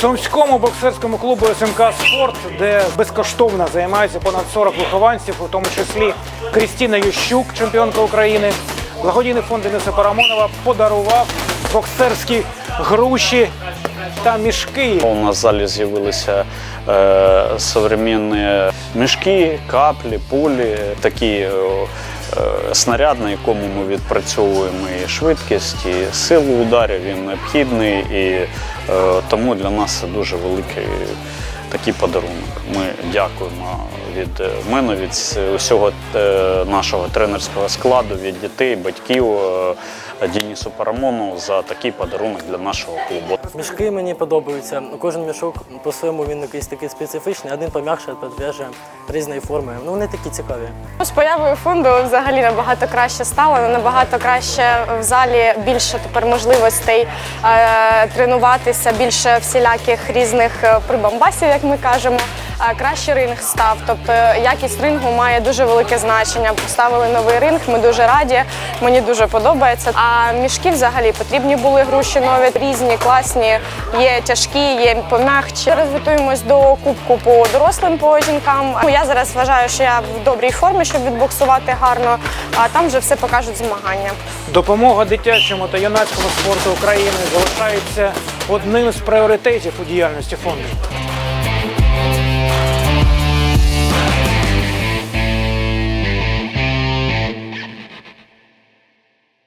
Сумському боксерському клубу СМК Спорт, де безкоштовно займаються понад 40 вихованців, у тому числі Крістіна Ющук, чемпіонка України. Благодійний фонд Дениса Парамонова подарував боксерські груші та мішки. У нас в залі з'явилися е, современні мішки, каплі, пулі, такі е, снаряд, на якому ми відпрацьовуємо і швидкість, і силу ударів, він необхідний, і е, тому для нас це дуже великий такий подарунок. Ми дякуємо від мене, від усього е, нашого тренерського складу, від дітей, батьків е, Денису Парамону за такий подарунок для нашого клубу. Мішки мені подобаються. Кожен мішок по-своєму він якийсь такий специфічний, один пом'якше, підв'яже різної форми. Ну вони такі цікаві. З появою фонду взагалі набагато краще стало, набагато краще в залі більше тепер можливостей е, тренуватися, більше всіляких різних е, прибамбасів, як ми кажемо. Е, Кращий ринг став, тобто якість рингу має дуже велике значення. Поставили новий ринг, ми дуже раді, мені дуже подобається. А мішки взагалі потрібні були груші нові, різні, класні, є тяжкі, є пом'якші. Зараз до кубку по дорослим по жінкам. Ну, Я зараз вважаю, що я в добрій формі, щоб відбоксувати гарно, а там вже все покажуть змагання. Допомога дитячому та юнацькому спорту України залишається одним з пріоритетів у діяльності фонду.